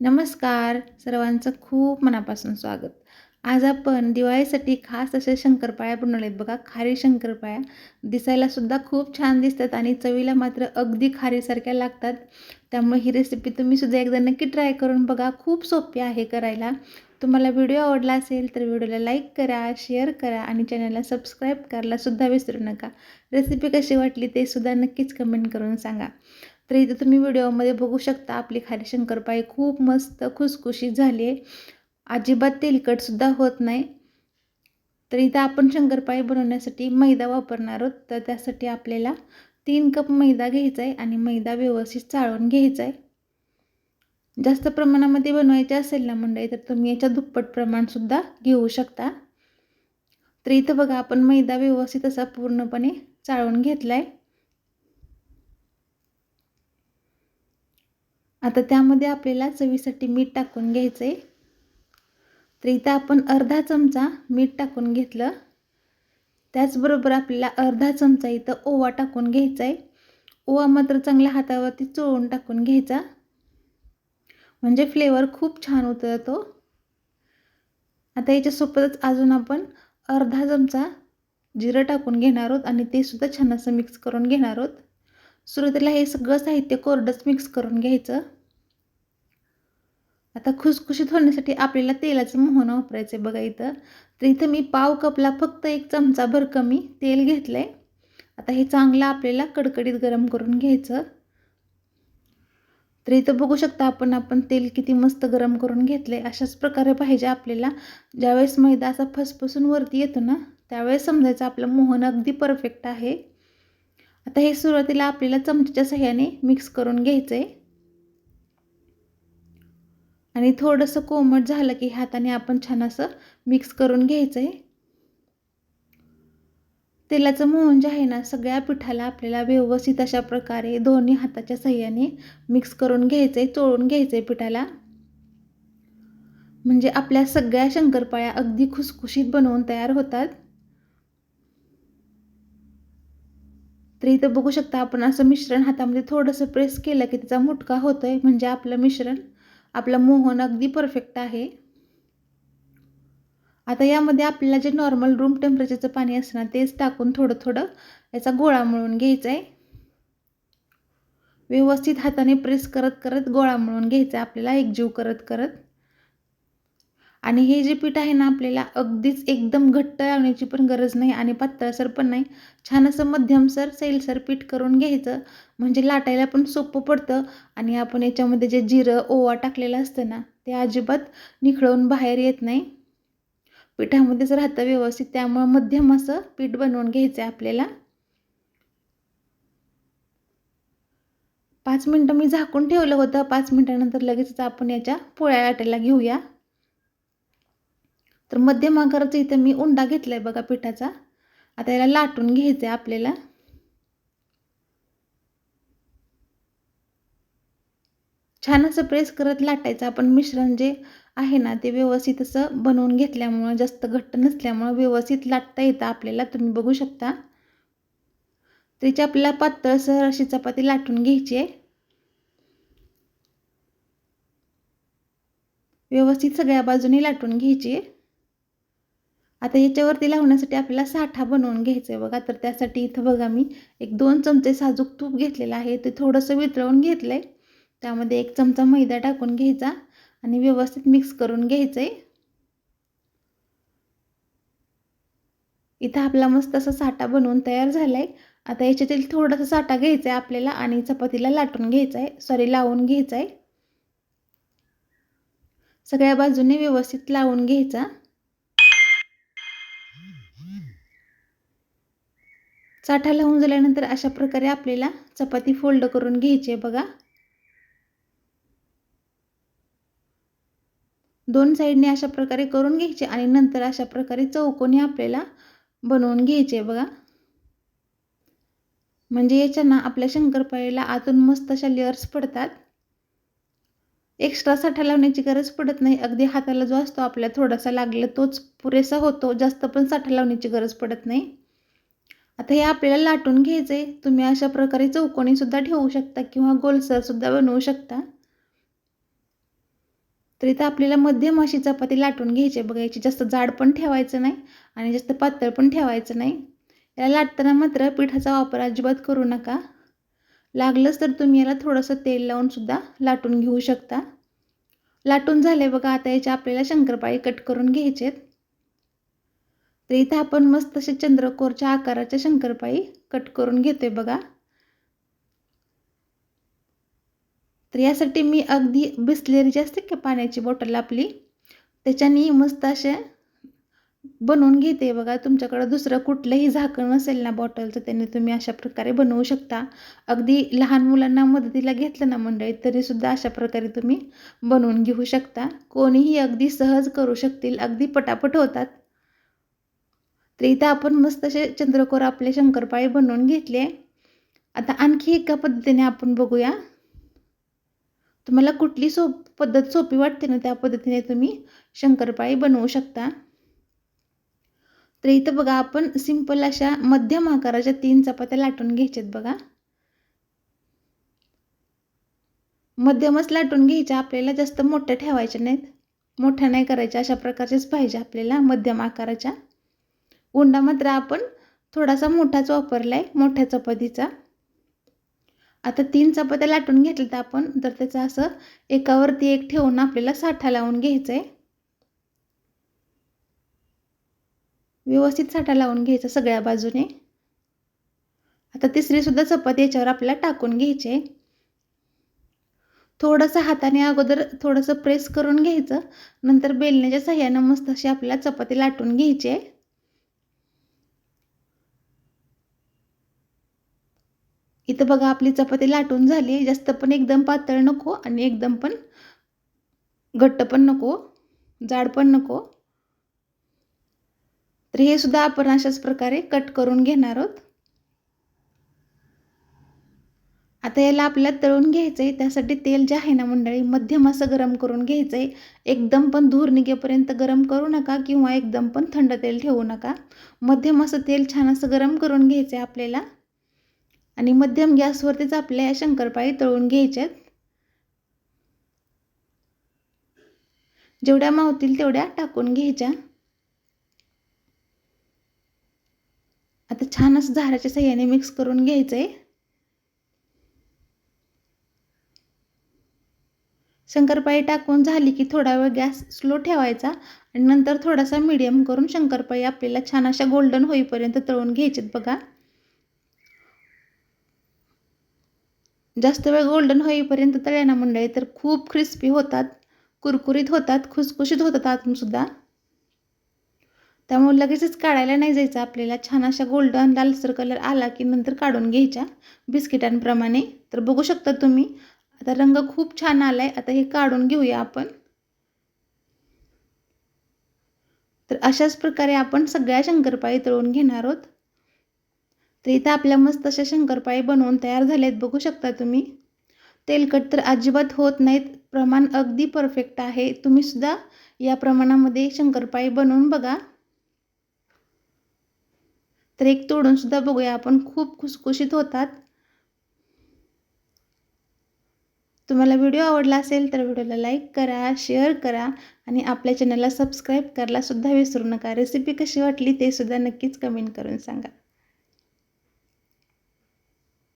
नमस्कार. सर्वांचं खूप मनापासून स्वागत. आज आपण दिवाळीसाठी खास असे शंकरपाळ्या बनवलेत. बघा खारी शंकरपाळ्या दिसायलासुद्धा खूप छान दिसतात आणि चवीला मात्र अगदी खारीसारख्या लागतात. त्यामुळे ही रेसिपी तुम्ही सुद्धा एकदा नक्की ट्राय करून बघा. खूप सोपी आहे करायला. तुम्हाला व्हिडिओ आवडला असेल तर व्हिडिओला लाईक करा शेअर करा आणि चॅनलला सबस्क्राईब करायला सुद्धा विसरू नका. रेसिपी कशी वाटली ते सुद्धा नक्कीच कमेंट करून सांगा. तर इथं तुम्ही व्हिडिओमध्ये बघू शकता आपली खारी शंकरपाळी खूप मस्त खुसखुशीत झाली आहे. अजिबात तेलकटसुद्धा होत नाही. तर इथं आपण शंकरपाळी बनवण्यासाठी मैदा वापरणार आहोत. तर त्यासाठी आपल्याला तीन कप मैदा घ्यायचा आहे आणि मैदा व्यवस्थित चाळून घ्यायचा आहे. जास्त प्रमाणामध्ये बनवायचे असेल ना मंडळी तर तुम्ही याच्या दुप्पट प्रमाणसुद्धा घेऊ शकता. तर इथं बघा आपण मैदा व्यवस्थित असा पूर्णपणे चाळून घेतला आहे आता त्यामध्ये आपल्याला चवीसाठी मीठ टाकून घ्यायचं आहे तर इथं आपण अर्धा चमचा मीठ टाकून घेतलं. त्याचबरोबर आपल्याला अर्धा चमचा इथं ओवा टाकून घ्यायचा आहे ओवा मात्र चांगल्या हातावरती चोळून टाकून घ्यायचा. म्हणजे फ्लेवर खूप छान उतरतो. आता याच्यासोबतच अजून आपण अर्धा चमचा जिरं टाकून घेणार आहोत आणि ते सुद्धा छान असं मिक्स करून घेणार आहोत. सुरुवातीला हे सगळं साहित्य कोरडंच मिक्स करून घ्यायचं. आता खुसखुशीत होण्यासाठी आपल्याला तेलाचं मोहन वापरायचं आहे बघा इथं. तर इथं मी पाव कपला फक्त एक चमचाभर कमी तेल घेतलं आहे आता हे चांगलं आपल्याला कडकडीत गरम करून घ्यायचं. तर इथं बघू शकता आपण आपण तेल किती मस्त गरम करून घेतलं आहे अशाच प्रकारे पाहिजे आपल्याला. ज्यावेळेस मैदा असा फसफसून वरती येतो ना त्यावेळेस समजायचं आपलं मोहन अगदी परफेक्ट आहे. आता हे सुरुवातीला आपल्याला चमच्याच्या सहाय्याने मिक्स करून घ्यायचं आहे आणि थोडंसं कोमट झालं की हाताने आपण छान असं मिक्स करून घ्यायचं आहे तेलाचं मोहन जे आहे ना सगळ्या पिठाला आपल्याला व्यवस्थित अशा प्रकारे दोन्ही हाताच्या सहाय्याने मिक्स करून घ्यायचं आहे चोळून घ्यायचं आहे पिठाला. म्हणजे आपल्या सगळ्या शंकरपाळ्या अगदी खुसखुशीत बनवून तयार होतात. तर इथं बघू शकता आपण असं मिश्रण हातामध्ये थोडंसं प्रेस केलं की त्याचा मुटका होतो आहे म्हणजे आपलं मिश्रण आपला मोहन अगदी परफेक्ट आहे. आता यामध्ये आपल्याला जे नॉर्मल रूम टेम्परेचरचं पाणी असणार तेच टाकून थोडं थोडं याचा गोळा मळून घ्यायचा आहे व्यवस्थित हाताने प्रेस करत करत गोळा मळून घ्यायचा आपल्याला एकजीव करत करत. आणि हे जे पीठ आहे ना आपल्याला अगदीच एकदम घट्ट लावण्याची पण गरज नाही आणि पातळसर पण नाही. छान असं मध्यमसर सैलसर पीठ करून घ्यायचं. म्हणजे लाटायला पण सोपं पडतं आणि आपण याच्यामध्ये जे जिरं ओवा टाकलेलं असतं ना ते अजिबात निखळून बाहेर येत नाही. पिठामध्येच राहतं व्यवस्थित त्यामुळं मध्यम असं पीठ बनवून घ्यायचं आहे आपल्याला. पाच मिनटं मी झाकून ठेवलं होतं. पाच मिनटानंतर लगेचच आपण याच्या पोळ्या लाटायला घेऊया. तर मध्यम आकाराचा इथं मी उंडा घेतला आहे बघा पिठाचा. आता याला लाटून घ्यायचं आहे आपल्याला. छान असं प्रेस करत लाटायचं. आपण मिश्रण जे आहे ना ते व्यवस्थित असं बनवून घेतल्यामुळं जास्त घट्ट नसल्यामुळं व्यवस्थित लाटता येतं आपल्याला. तुम्ही बघू शकता. त्याची आपल्याला पातळसर अशी चपाती लाटून घ्यायची आहे. व्यवस्थित सगळ्या बाजूने लाटून घ्यायची आहे. आता याच्यावरती लावण्यासाठी आपल्याला साठा बनवून घ्यायचं आहे बघा. तर त्यासाठी इथं बघा मी एक दोन चमचे साजूक तूप घेतलेलं आहे. ते थोडंसं वितळवून घेतलं आहे त्यामध्ये एक चमचा मैदा टाकून घ्यायचा आणि व्यवस्थित मिक्स करून घ्यायचं आहे इथं आपला मस्त असा साठा बनवून तयार झाला आहे आता याच्यातील थोडासा साठा घ्यायचा आहे आपल्याला आणि चपातीला लाटून घ्यायचा आहे सॉरी लावून घ्यायचा आहे सगळ्या बाजूने व्यवस्थित लावून घ्यायचा. साठा लावून झाल्यानंतर अशा प्रकारे आपल्याला चपाती फोल्ड करून घ्यायची आहे बघा. दोन साईडने अशा प्रकारे करून घ्यायचे आणि नंतर अशा प्रकारे चौकोनी आपल्याला बनवून घ्यायचे बघा. म्हणजे याच्यानं आपल्या शंकरपाळीला आतून मस्त अशा लेअर्स पडतात. एक्स्ट्रा साठा लावण्याची गरज पडत नाही. अगदी हाताला जो असतो आपल्या थोडासा लागला तोच पुरेसा होतो. जास्त पण साठा लावण्याची गरज पडत नाही. आता हे आपल्याला लाटून घ्यायचं. आहे तुम्ही अशा प्रकारे चौकोनीसुद्धा ठेवू शकता किंवा गोलसरसुद्धा बनवू शकता. तर इथं आपल्याला मध्यम अशी चपाती लाटून घ्यायची आहे. बघा याची जास्त जाड पण ठेवायचं नाही आणि जास्त पातळ पण ठेवायचं नाही. याला लाटताना मात्र पिठाचा वापर अजिबात करू नका. लागलंच तर तुम्ही याला थोडंसं तेल लावूनसुद्धा लाटून घेऊ शकता. लाटून झाले बघा आता याच्या आपल्याला शंकरपाळी कट करून घ्यायचे आहेत तर इथं आपण मस्त असे चंद्रकोरच्या आकाराच्या शंकरपाळी कट करून घेतोय बघा. तर यासाठी मी अगदी बिसलेरी जी असते का पाण्याची बॉटल आपली त्याच्याने मस्त असे बनवून घेते बघा. तुमच्याकडं दुसरं कुठलंही झाकण नसेल ना बॉटलचं त्याने तुम्ही अशा प्रकारे बनवू शकता. अगदी लहान मुलांना मदतीला घेतलं ना मंडळी तरीसुद्धा अशा प्रकारे तुम्ही बनवून घेऊ शकता. कोणीही अगदी सहज करू शकतील अगदी पटापट होतात. तर इथं आपण मस्त असे चंद्रकोर आपले शंकरपाळी बनवून घेतले. आता आणखी एका पद्धतीने आपण बघूया. तुम्हाला कुठली सोप पद्धत सोपी वाटते ना त्या पद्धतीने तुम्ही शंकरपाळी बनवू शकता. तर इथं बघा आपण सिंपल अशा मध्यम आकाराच्या तीन चपात्या लाटून घ्यायच्यात बघा. मध्यमच लाटून घ्यायच्या आपल्याला जास्त मोठ्या ठेवायच्या नाहीत. मोठ्या नाही करायच्या अशा प्रकारच्याच पाहिजे आपल्याला मध्यम आकाराच्या. उंडा मात्र आपण थोडासा मोठाच वापरला आहे मोठ्या चपातीचा. आता तीन चपात्या लाटून घेतल्या तर आपण तर त्याचं असं एकावरती एक ठेवून आपल्याला साठा लावून घ्यायचं आहे व्यवस्थित साठा लावून घ्यायचा सगळ्या बाजूने. आता तिसरीसुद्धा चपाती याच्यावर आपल्याला टाकून घ्यायची आहे. थोडंसं हाताने अगोदर थोडंसं प्रेस करून घ्यायचं नंतर बेलण्याच्या सहाय्यानं मस्त अशी आपल्याला चपाती लाटून घ्यायची आहे. इथं बघा आपली चपाती लाटून झाली. जास्त पण एकदम पातळ नको आणि एकदम पण घट्ट पण नको जाड पण नको. तर हे सुद्धा आपण अशाच प्रकारे कट करून घेणार आहोत. आता याला आपल्याला तळून घ्यायचं आहे त्यासाठी तेल जे आहे ना मंडळी मध्यम असं गरम करून घ्यायचं आहे एकदम पण धूर निघेपर्यंत गरम करू नका किंवा एकदम पण थंड तेल ठेवू नका. मध्यम असं तेल छान असं गरम करून घ्यायचं आहे आपल्याला. आणि मध्यम गॅसवरतीच आपल्या या शंकरपाळी तळून घ्यायच्यात जेवढ्या मावतील तेवढ्या टाकून घ्यायच्या. आता छान असं झाराच्या सह्याने मिक्स करून घ्यायचं आहे शंकरपाळी टाकून झाली की थोडा वेळ गॅस स्लो ठेवायचा आणि नंतर थोडासा मीडियम करून शंकरपाळी आपल्याला छान अशा गोल्डन होईपर्यंत तळून घ्यायचेत बघा. जास्त वेळ गोल्डन होईपर्यंत तळ्याना मंडळी तर खूप क्रिस्पी होतात कुरकुरीत होतात खुसखुशीत होतात आतूनसुद्धा त्यामुळे लगेचच काढायला नाही जायचं आपल्याला. छान अशा गोल्डन लालसर कलर आला की नंतर काढून घ्यायच्या बिस्किटांप्रमाणे. तर बघू शकता तुम्ही आता रंग खूप छान आला आहे आता हे काढून घेऊया आपण. तर अशाच प्रकारे आपण सगळ्या शंकरपाळी तळून घेणार आहोत. तर इथं आपल्या मस्त अशा शंकरपाळी बनवून तयार झाल्यात. बघू शकता तुम्ही. तेलकट तर अजिबात होत नाहीत. प्रमाण अगदी परफेक्ट आहे. तुम्हीसुद्धा या प्रमाणामध्ये शंकरपाळी बनवून बघा. तर एक तोडूनसुद्धा बघूया. आपण खूप खुसखुशीत होतात. तुम्हाला व्हिडिओ आवडला असेल तर व्हिडिओला लाईक करा शेअर करा आणि आपल्या चॅनलला सबस्क्राईब करायलासुद्धा विसरू नका. रेसिपी कशी वाटली ते सुद्धा नक्कीच कमेंट करून सांगा.